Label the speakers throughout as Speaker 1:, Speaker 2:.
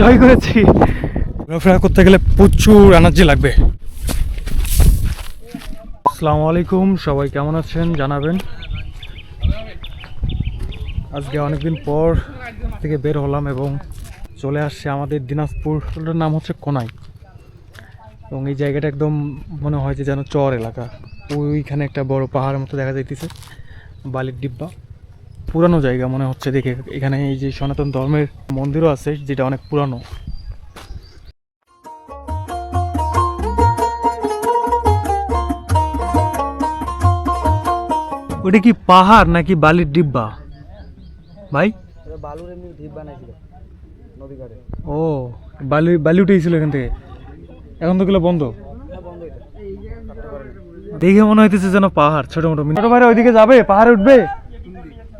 Speaker 1: জয় করেছি। ঘোরাফেরা করতে গেলে প্রচুর এনার্জি লাগবে। আসসালামু আলাইকুম সবাই কেমন আছেন জানাবেন। আজকে অনেকদিন পর থেকে বের হলাম এবং চলে আসছে আমাদের দিনাজপুরের নাম হচ্ছে কোনাই। এবং এই জায়গাটা একদম মনে হয় যে যেন চর এলাকা। ওইখানে একটা বড় পাহাড়ের মতো দেখা যাইতেছে বালির ডিব্বা। পুরানো জায়গা মনে হচ্ছে দেখে। এখানে এই যে সনাতন ধর্মের মন্দিরও আছে যেটা অনেক পুরানো। ওটা কি পাহাড় নাকি বালির ডিব্বা? ভাই?
Speaker 2: বালুর এমনি
Speaker 1: ও বালি বালি উঠেছিল এখান থেকে। এখন তো গুলো বন্ধ।
Speaker 2: হ্যাঁ
Speaker 1: দেখে মনে হইতেছে যেন পাহাড় ছোট মোটো। ছোট ভাইরা ওইদিকে যাবে? পাহাড়ে উঠবে?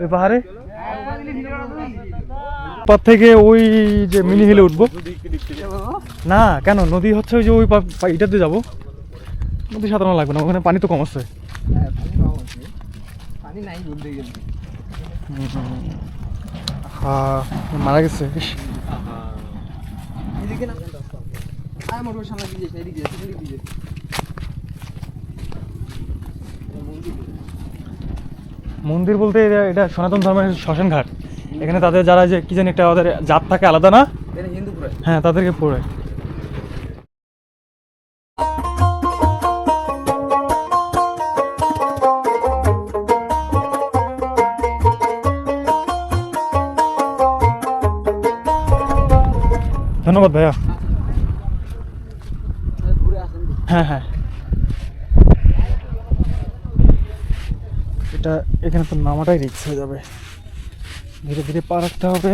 Speaker 1: ওই পাহাড়ে পর থেকে ওই যে মিনি হিলে উঠবো। না, কেন? নদী হচ্ছে ওই যে ওই এটাতে যাব। নদী সাঁতানো লাগবে না, ওখানে পানি তো কম আছে। মারা গেছে
Speaker 2: না আয় মোটর সামনে দিয়ে যাচ্ছে এদিকে যাচ্ছে এদিকে দিয়ে
Speaker 1: মন্দির বলতে এটা সনাতন ধর্মের শ্মশান ঘাট এখানে তাদের যারা যে কি জানি একটা ওদের জাত থাকে আলাদা না? হ্যাঁ তাদেরকে পড়ে ধন্যবাদ ভাইয়া। হ্যাঁ হ্যাঁ। এটা এখানে তো নামাটাই রিক্স হয়ে যাবে। ধীরে ধীরে পা রাখতে হবে।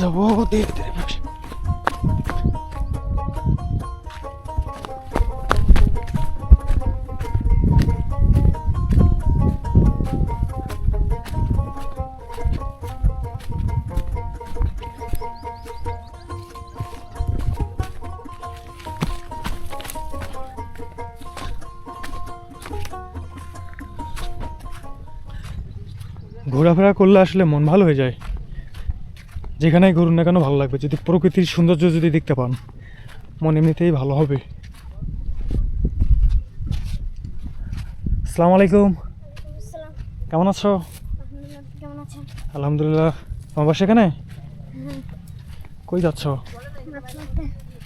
Speaker 1: যাব ধীরে ধীরে ঘোরাফেরা করলে আসলে মন ভালো হয়ে যায়। যেখানেই ঘুরুন না কেন ভালো লাগবে। যদি প্রকৃতির সৌন্দর্য যদি দেখতে পান মন এমনিতেই ভালো হবে। আসসালামু আলাইকুম। কেমন আছো?
Speaker 3: আলহামদুলিল্লাহ
Speaker 1: তোমার বাসা এখানে?
Speaker 3: হ্যাঁ।
Speaker 1: কই যাচ্ছ?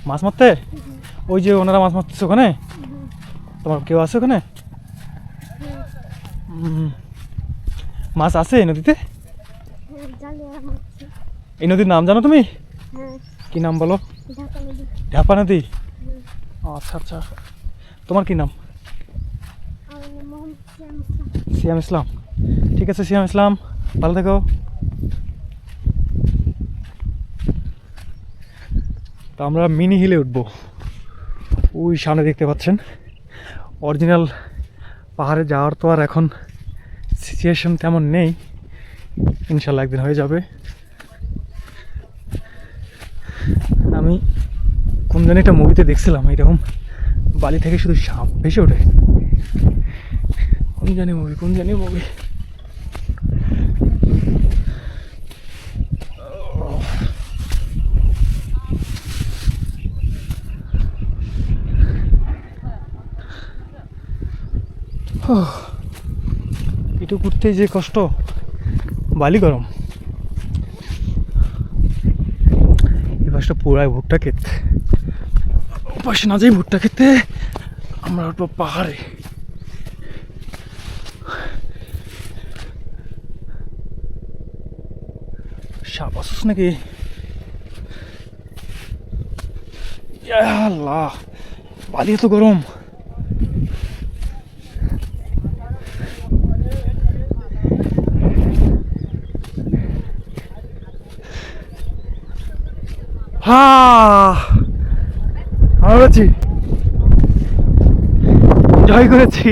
Speaker 3: মাছ মারতে।
Speaker 1: ওই যে ওনারা মাছ মারতেছে ওখানে? তোমার কেউ আছে ওখানে? মাছ আছে এই নদীতে?
Speaker 3: হ্যাঁ
Speaker 1: এই নদীর নাম জানো তুমি?
Speaker 3: হ্যাঁ।
Speaker 1: কি নাম বলো? ঢাপা নদী? আচ্ছা আচ্ছা। তোমার কি নাম?
Speaker 3: সিয়াম ইসলাম।
Speaker 1: ঠিক আছে সিয়াম ইসলাম ভালো থেকো। তো আমরা মিনি হিলে উঠবো। ওই সামনে দেখতে পাচ্ছেন। অরিজিনাল পাহাড়ে যাওয়ার তো আর এখন সিচুয়েশন তেমন নেই। ইনশাল্লাহ একদিন হয়ে যাবে। আমি কোন জানি একটা মুভিতে দেখছিলাম এরকম। বালি থেকে শুধু সাপ ভেসে ওঠে। কোন জানি মুভি কোন জানি মুভি একটু ঘুরতেই যে কষ্ট, বালি গরম। এই পাশটা পুরাই ভুট্টা ও পাশে না যাই ভুট্টা খেতে আমরা উঠবো পাহাড়ে। সাপ নাকি? বালি এত গরম। হা জয় করেছি।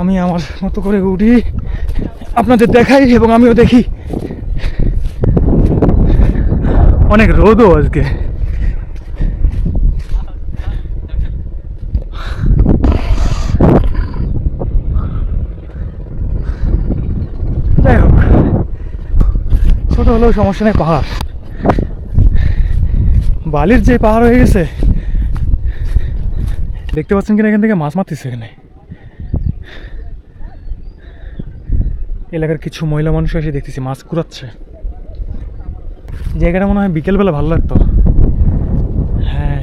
Speaker 1: আমি আমার মতো করে উঠি, আপনাদের দেখাই এবং আমিও দেখি। অনেক রোদও আজকে। ছোট হলেও সমস্যা নেই, পাহাড়। বালির যে পাহাড় হয়ে গেছে, দেখতে পাচ্ছেন কিনা এখান থেকে? মাছ মারতেছে এখানে। এলাকার কিছু মহিলা মানুষ এসে দেখতেছি, মাছ কুড়াচ্ছে। জায়গাটা মনে হয় বিকেলবেলা ভালো লাগতো। হ্যাঁ।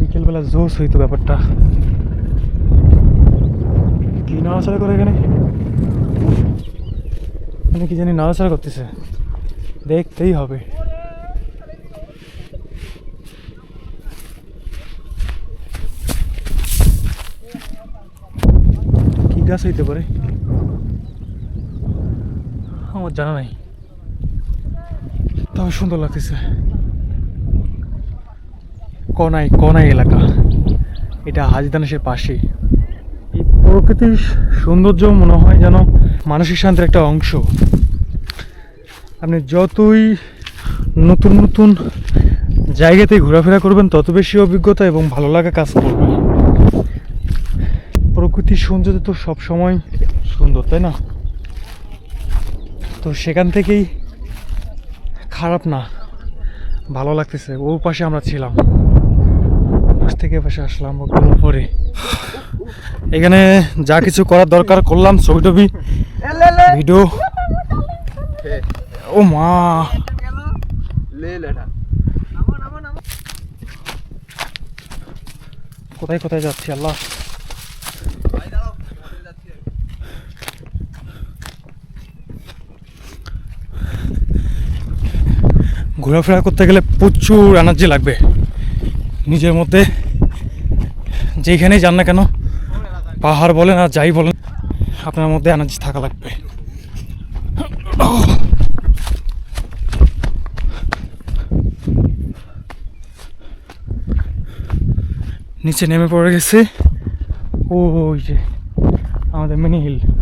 Speaker 1: বিকেলবেলা জোস হইতো ব্যাপারটা। কি নাড়াচাড়া করে এখানে? মানে কি জানি নাড়াচাড়া করতেছে। দেখতেই হবে। কি গাছ হইতে পারে? আমার জানা নাই। তবে সুন্দর লাগতেছে। কনাই কনাই এলাকা। এটা হাজিদানেশের পাশেই এই প্রকৃতির সৌন্দর্য মনে হয় যেন মানসিক শান্তির একটা অংশ। আপনি যতই নতুন নতুন জায়গাতে ঘোরাফেরা করবেন, তত বেশি অভিজ্ঞতা এবং ভালো লাগা কাজ করবে। প্রকৃতির সৌন্দর্য তো সবসময় সুন্দর, তাই না? তো সেখান থেকেই খারাপ না, ভালো লাগতেছে। ও পাশে আমরা ছিলাম। পাশ থেকে পাশে আসলাম ওগুলো পরে এখানে যা কিছু করার দরকার করলাম, ছবি টবি ভিডিও ও মা। কোথায় কোথায় যাচ্ছি আল্লাহ। ঘোরাফেরা করতে গেলে প্রচুর এনার্জি লাগবে। নিজের মধ্যে যেখানেই যান না কেন পাহাড় বলেন আর যাই বলেন আপনার মধ্যে এনার্জি থাকা লাগবে। নিচে নেমে পড়ে গেছে। ওই যে আমাদের মিনি হিল।